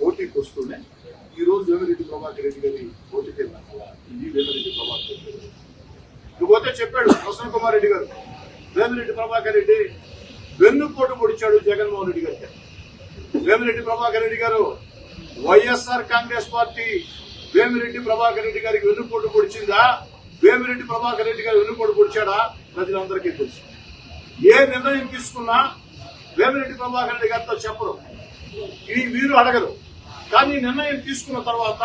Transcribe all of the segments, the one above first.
పోటీకి వస్తూనే ఈ రోజు వేమిరెడ్డి ప్రభాకర్ రెడ్డి గారి ఓటీకి వెళ్ళాక ఇది వేమిరెడ్డి ప్రభాకర్ రెడ్డి గారు. ఇకపోతే చెప్పాడు ప్రసన్న కుమార్ రెడ్డి గారు. వేమిరెడ్డి ప్రభాకర్ రెడ్డి వెన్నుపోటు పొడిచాడు జగన్మోహన్ రెడ్డి గారికి. వేమిరెడ్డి ప్రభాకర్ రెడ్డి గారు వైఎస్ఆర్ కాంగ్రెస్ పార్టీ వేమిరెడ్డి ప్రభాకర్ రెడ్డి గారికి వెన్నుపోటు పొడిచిందా? వేమిరెడ్డి ప్రభాకర్ రెడ్డి గారు వెన్నుపోటు పొడిచాడా? ప్రజలందరికీ తెలుసు. ఏ నిర్ణయం తీసుకున్నా వేమిరెడ్డి ప్రభాకర్ రెడ్డి గారితో చెప్పరు. ఈ వీరు అడగరు. కానీ నిర్ణయం తీసుకున్న తర్వాత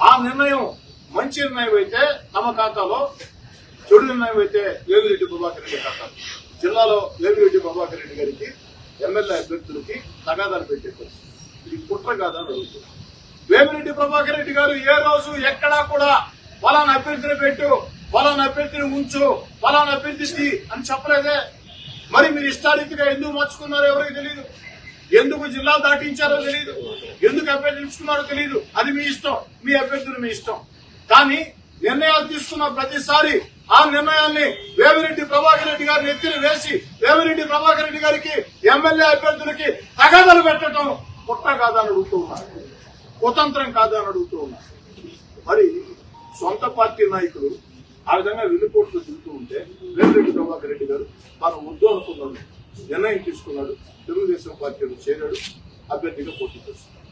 ఆ నిర్ణయం మంచి నిర్ణయం అయితే తమ ఖాతాలో చెడు నిర్ణయం అయితే వేమిరెడ్డి ప్రభాకర్ రెడ్డి ఖాతాలో జిల్లాలో వేమిరెడ్డి ప్రభాకర్ రెడ్డి గారికి ఎమ్మెల్యే అభ్యర్థులకి తగాదాలు పెట్టే పరిస్థితి. ఇది కుట్ర కాదని అడుగుతుంది వేమిరెడ్డి ప్రభాకర్ రెడ్డి గారు ఏ రోజు ఎక్కడా కూడా ఫలానా అభ్యర్థిని పెట్టు ఫలానా అభ్యర్థిని ఉంచు ఫలానా అభ్యర్థి అని చెప్పలేదే. మరి మీరు ఇష్టారీతిగా ఎందుకు మార్చుకున్నారో ఎవరికి తెలియదు ఎందుకు జిల్లాలు దాటించారో తెలియదు ఎందుకు అభ్యర్థి ఎంచుకున్నారో తెలియదు అది మీ ఇష్టం. మీ అభ్యర్థులు మీ ఇష్టం. కానీ నిర్ణయాలు తీసుకున్న ప్రతిసారి ఆ నిర్ణయాన్ని వేమిరెడ్డి ప్రభాకర్ రెడ్డి గారిని ఎత్తిన వేసి వేమిరెడ్డి ప్రభాకర్ రెడ్డి గారికి ఎమ్మెల్యే అభ్యర్థులకి తగాదలు పెట్టడం కుట్ర కాదని అడుగుతూ ఉన్నారు. కుతంత్రం కాదని అడుగుతూ ఉన్నారు. మరి సొంత పార్టీ నాయకులు ఆ విధంగా వెన్నుపోట్లు తిరుగుతూ ఉంటే వేమిరెడ్డి ప్రభాకర్ రెడ్డి గారు మనం వద్దు నిర్ణయం తీసుకున్నాడు. తెలుగుదేశం పార్టీలో చేరాడు. అభ్యర్థిగా పోటీ చేస్తున్నాడు.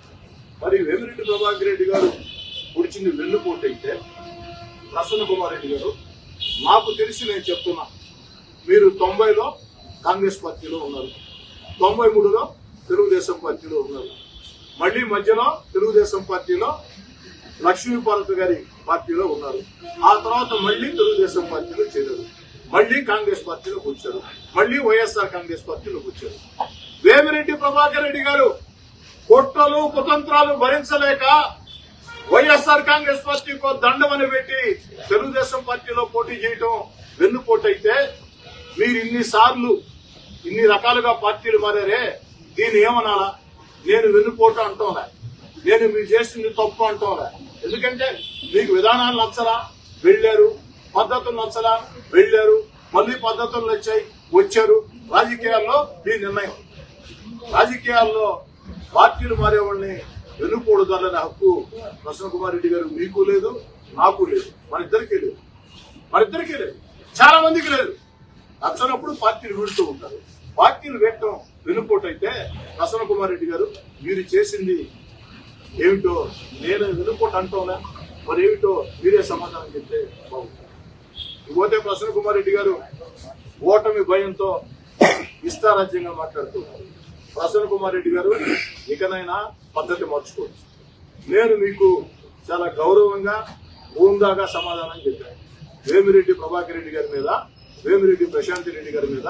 మరి వేమిరెడ్డి ప్రభాకర్ రెడ్డి గారు పొడిచింది వెన్నుపోటు అయితే ప్రసన్న కుమార్ రెడ్డి గారు నాకు తెలిసి నేను చెప్తున్నా. మీరు తొంభైలో కాంగ్రెస్ పార్టీలో ఉన్నారు. తొంభై మూడులో తెలుగుదేశం పార్టీలో ఉన్నారు. మళ్ళీ మధ్యలో తెలుగుదేశం పార్టీలో లక్ష్మీపార్వతి గారి పార్టీలో ఉన్నారు. ఆ తర్వాత మళ్ళీ తెలుగుదేశం పార్టీలో చేరారు. మళ్ళీ కాంగ్రెస్ పార్టీలోకి వచ్చారు మళ్ళీ వైఎస్ఆర్ కాంగ్రెస్ పార్టీలోకి వచ్చారు వేమిరెడ్డి ప్రభాకర్ రెడ్డి గారు కుట్రలు కుతంత్రాలు భరించలేక వైఎస్ఆర్ కాంగ్రెస్ పార్టీకి దండమని పెట్టి తెలుగుదేశం పార్టీలో పోటీ చేయటం వెన్నుపోటు అయితే మీరు ఇన్ని సార్లు ఇన్ని రకాలుగా పార్టీలు మారారే దీన్ని ఏమనాలా? నేను వెన్నుపోటు అంటోలే నేను మీరు చేసింది తప్పు అంటోలే ఎందుకంటే మీకు విధానాలు నచ్చరా వెళ్ళారు. పద్ధతులు నచ్చలా వెళ్ళారు మళ్ళీ పద్ధతులు నచ్చాయి వచ్చారు. రాజకీయాల్లో మీ నిర్ణయం. రాజకీయాల్లో పార్టీలు మారేవాళ్ళని వెనుకూడదన్న హక్కు ప్రసన్న కుమార్ రెడ్డి గారు మీకు లేదు నాకు లేదు మన ఇద్దరికీ లేదు. మన ఇద్దరికీ లేదు. చాలా మందికి లేదు. నచ్చినప్పుడు పార్టీలు వీడుతూ ఉంటారు. పార్టీలు వేయటం వెనుకోటైతే ప్రసన్న కుమార్ రెడ్డి గారు మీరు చేసింది ఏమిటో నేను వెనుకోట అంటోనా మరి ఏమిటో మీరే సమాధానం చెప్తే బాగుంటుంది. ఇకపోతే ప్రసన్న కుమార్ రెడ్డి గారు ఓటమి భయంతో ఇష్టారాజ్యంగా మాట్లాడుతున్నారు ప్రసన్న కుమార్ రెడ్డి గారు ఇకనైనా పద్ధతి మార్చుకోవచ్చు. నేను మీకు చాలా గౌరవంగా హోందాగా సమాధానం చెప్పాను. వేమిరెడ్డి ప్రభాకర్ రెడ్డి గారి మీద వేమిరెడ్డి ప్రశాంత్ రెడ్డి గారి మీద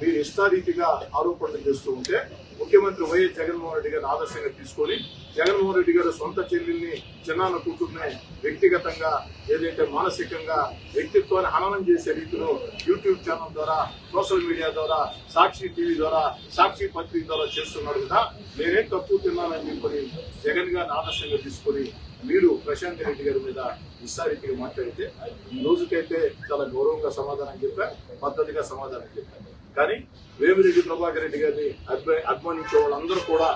మీరు ఇష్టారీతిగా ఆరోపణలు చేస్తూ ఉంటే ముఖ్యమంత్రి వైఎస్ జగన్మోహన్ రెడ్డి గారిని ఆదర్శంగా తీసుకొని జగన్మోహన్ రెడ్డి గారు సొంత చెల్లెల్ని చిన్నాన్న కూతుర్ని వ్యక్తిగతంగా ఏదైతే మానసికంగా వ్యక్తిత్వాన్ని హననం చేసే రీతిలో యూట్యూబ్ ఛానల్ ద్వారా సోషల్ మీడియా ద్వారా సాక్షి టీవీ ద్వారా సాక్షి పత్రిక ద్వారా చేస్తున్నాడు కదా నేనేం తక్కువ తిన్నానని చెప్పని జగన్ గారిని ఆదర్శంగా తీసుకొని మీరు ప్రశాంత్ రెడ్డి గారి మీద విస్తారీతిగా మాట్లాడితే ఈ రోజుకైతే చాలా గౌరవంగా సమాధానం చెప్పా పద్ధతిగా సమాధానం చెప్పాను కానీ వేమిరెడ్డి ప్రభాకర్ రెడ్డి గారిని అభి- అభిమానించే వాళ్ళందరూ కూడా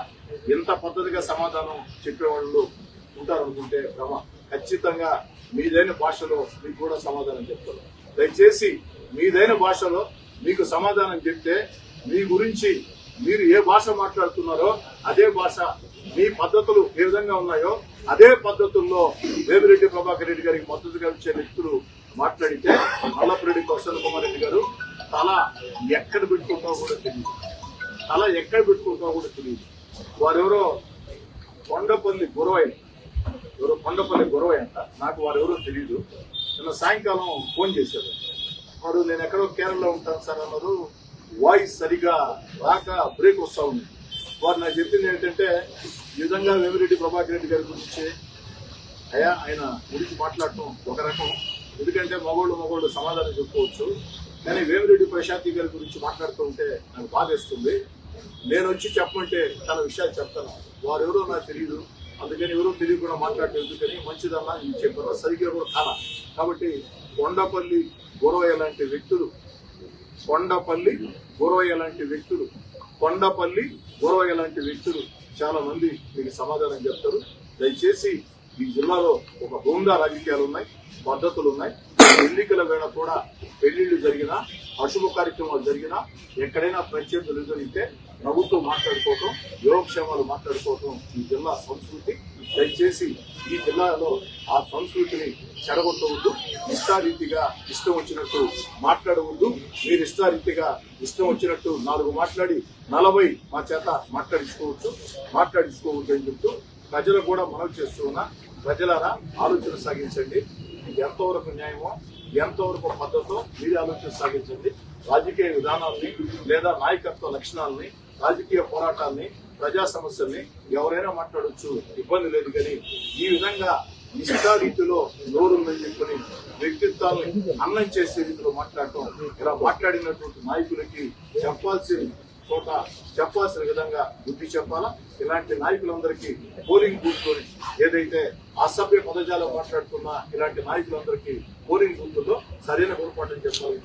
ఎంత పద్ధతిగా సమాధానం చెప్పేవాళ్ళు ఉంటారనుకుంటే భ్రమ. ఖచ్చితంగా మీదైన భాషలో మీకు కూడా సమాధానం చెప్తారు దయచేసి మీదైన భాషలో మీకు సమాధానం చెప్తే మీ గురించి మీరు ఏ భాష మాట్లాడుతున్నారో అదే భాష మీ పద్ధతులు ఏ విధంగా ఉన్నాయో అదే పద్ధతుల్లో వేమిరెడ్డి ప్రభాకర్ రెడ్డి గారికి మద్దతుగా ఇచ్చే వ్యక్తులు మాట్లాడితే మల్లపురెడ్డి ప్రసన్న కుమార్ రెడ్డి గారు తల ఎక్కడ పెట్టుకుంటావో కూడా తెలియదు తల ఎక్కడ పెట్టుకుంటావో కూడా తెలియదు వారెవరో కొండపల్లి గురవయ్య. ఎవరో కొండపల్లి గురవయ్య అంట. నాకు వారెవరో తెలియదు నిన్న సాయంకాలం ఫోన్ చేశారు వారు నేను ఎక్కడో కేరళలో ఉంటాను సార్ అన్నారు వాయిస్ సరిగా రాక బ్రేక్ వస్తూ ఉంది. వారు నాకు చెప్పింది ఏంటంటే ఈ విధంగా వేమిరెడ్డి ప్రభాకర్ రెడ్డి గారి గురించి అయ్యా ఆయన గురించి మాట్లాడటం ఒక రకం. ఎందుకంటే మగోళ్ళు మగోళ్ళు సమాధానం చెప్పుకోవచ్చు. కానీ వేమిరెడ్డి ప్రశాంతి గారి గురించి మాట్లాడుతూ ఉంటే నాకు బాధేస్తుంది. నేను వచ్చి చెప్పమంటే చాలా విషయాలు చెప్తాను. వారు ఎవరో నాకు తెలియదు అందుకని ఎవరో తెలియకుండా మాట్లాడటం ఎందుకని మంచిదన్నా నేను చెప్పాను. సరిగ్గా కూడా కాల కాబట్టి కొండపల్లి గొరవయ్య లాంటి వ్యక్తులు కొండపల్లి గొరవయ్య లాంటి వ్యక్తులు కొండపల్లి గొరవయ్య లాంటి వ్యక్తులు చాలా మంది మీకు సమాధానం చెప్తారు. దయచేసి ఈ జిల్లాలో ఒక హోందా రాజకీయాలు ఉన్నాయి పద్ధతులు ఉన్నాయి. ఎన్నికల వేళ కూడా పెళ్ళిళ్ళు జరిగినా అశుభ కార్యక్రమాలు జరిగినా ఎక్కడైనా ప్రత్యర్థులు జరిగితే ప్రభుత్వం మాట్లాడుకోవటం యోగక్షేమాలు మాట్లాడుకోవటం ఈ జిల్లా సంస్కృతి. దయచేసి ఈ జిల్లాలో ఆ సంస్కృతిని చెడగొట్టవద్దు ఇష్టారీతిగా ఇష్టం వచ్చినట్టు మాట్లాడవద్దు. మీరు ఇష్టారీతిగా ఇష్టం వచ్చినట్టు నాలుగు మాట్లాడి నలభై మా చేత మాట్లాడించుకోవచ్చు మాట్లాడించుకోవద్దు అని చెప్తూ ప్రజలు కూడా మనవి చేస్తూ ఉన్నా ప్రజలారా ఆలోచన సాగించండి. ఇది ఎంతవరకు న్యాయమో ఎంతవరకు పద్ధతో మీరు ఆలోచన సాగించండి. రాజకీయ విధానాల్ని లేదా నాయకత్వ లక్షణాలని రాజకీయ పోరాటాల్ని ప్రజా సమస్యల్ని ఎవరైనా మాట్లాడొచ్చు ఇబ్బంది లేదు కానీ ఈ విధంగా ఇష్టారీతిలో నోరుందని చెప్పుకుని వ్యక్తిత్వాన్ని అన్నం చేసే రీతిలో మాట్లాడటం ఇలా మాట్లాడినటువంటి నాయకులకి చెప్పాల్సిన చోట చెప్పాల్సిన విధంగా బుద్ధి చెప్పాలా? ఇలాంటి నాయకులందరికీ పోలింగ్ బూత్లో ఏదైతే అసభ్య పదజాలం మాట్లాడుతున్న ఇలాంటి నాయకులందరికీ పోలింగ్ బూత్లో సరైన గుణపాఠం చెప్పాలని